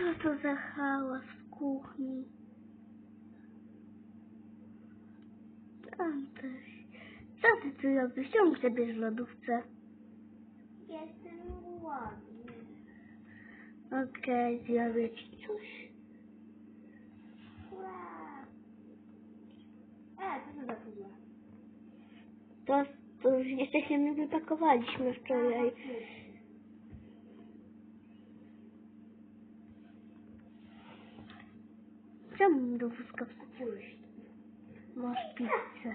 Co to za hałas w kuchni? Antoś, co ty tu robisz? Czemu sobie w lodówce? Jestem głodny. Okej, zrobię ci coś. E, co to za? To, to już jeszcze się nie wypakowaliśmy wczoraj. Czemu do wózka wsadziłeś? Masz pizzę.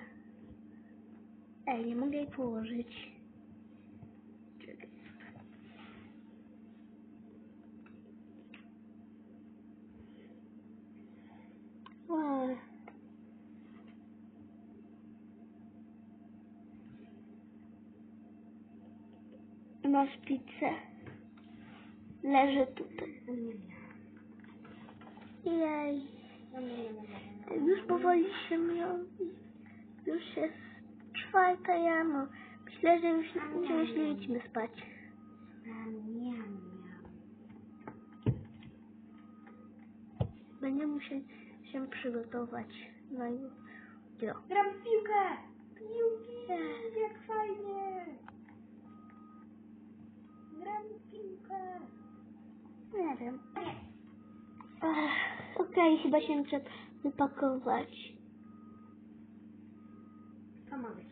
Ej, nie mogę jej położyć. Czekaj. Wow. Masz pizzę. Leży tutaj. Jej. Już powoli się robi. Już jest czwarta rano. Myślę, że już, że już nie idźmy spać. Będziemy musieli się przygotować na jutro. Gram w piłkę! Piłki! Jak fajnie! Gram w piłkę! Nie wiem. Okej, chyba się trzeba wypakować. Co ma być?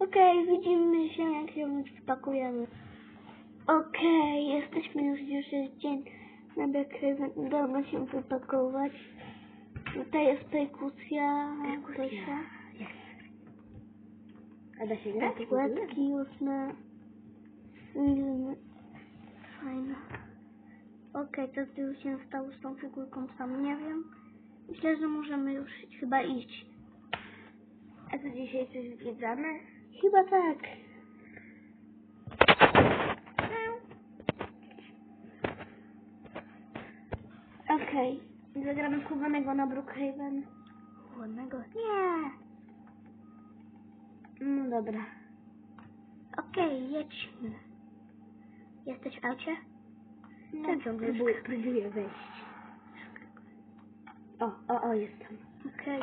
Okej, widzimy się jak się wypakujemy. Okej, jesteśmy już, już dzień na Brookhaven. Udało się wypakować. Tutaj jest perkusja. Tosia. A da się grać? Różne. Filmy. Fajne. Okej, co tu się stało z tą figurką sam nie wiem. Myślę, że możemy już chyba iść. A co dzisiaj coś zwiedzamy? Chyba tak. Okej. Zagramy w chowanego na Brookhaven. Ładnego. Nie. No dobra. Okej, jedźmy. Jesteś w aucie? No, Tak, ciągle próbuję, próbuję wejść. O, o, o, jestem. Okej.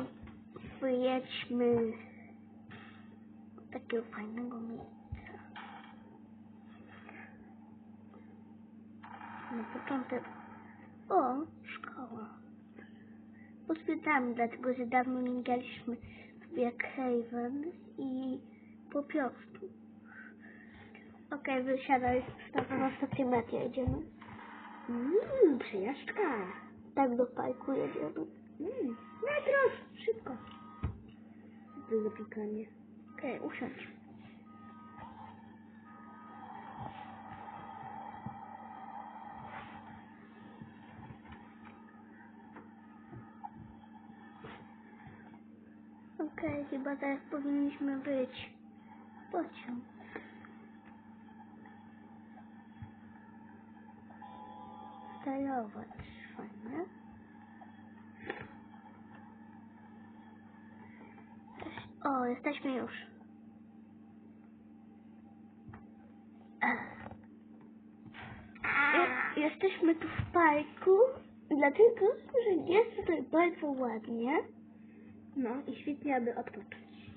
Wyjedźmy do takiego fajnego miejsca. Na początek... O, szkoła. Pozwiedzamy, dlatego że dawno nie graliśmy w Blackhaven i po prostu. Okej, wysiadaj, na stację metra jedziemy. Mmm, przejażdżka. Tak do parku jedziemy. Mmm, metro, szybko. Co to za pikanie? Okej, usiądź. Okej, chyba teraz powinniśmy być. Pociąg. Sterować. Fajnie. O, jesteśmy już. Je- Jesteśmy tu w parku, dlatego, że jest tutaj bardzo ładnie. No i świetnie, aby odpocząć.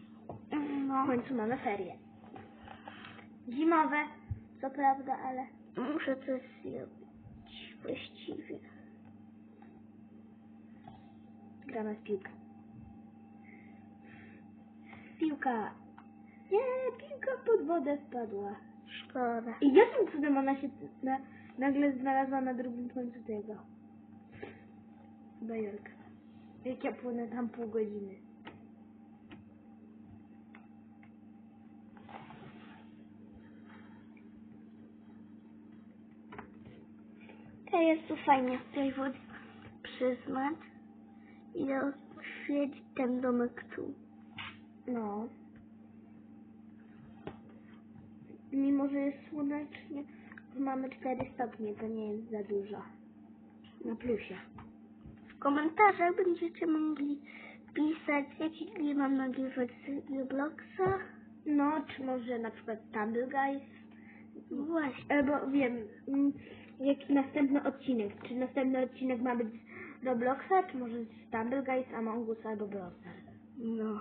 No, W końcu mamy ferie. Zimowe, co prawda, ale... muszę coś zrobić właściwie. Gramy w piłkę. Piłka. Nie, piłka pod wodę wpadła. Szkoda. I jakim cudem ona się na, nagle znalazła na drugim końcu tego? Bajorka. Jak ja płynę tam pół godziny. To jest tu fajnie w tej wodzie przyznać. I oświecić ten domek tu. No. Mimo, że jest słonecznie, mamy 4 stopnie, to nie jest za dużo. Na plusie. W komentarzach będziecie mogli pisać, jaki gry mam nagrywać z Robloxa. No, czy może na przykład Tumble Guys, właśnie. Albo wiem, mm, jaki następny odcinek. Czy następny odcinek ma być z Robloxa, czy może z Stumble Guys, Among Us albo Brawl? No.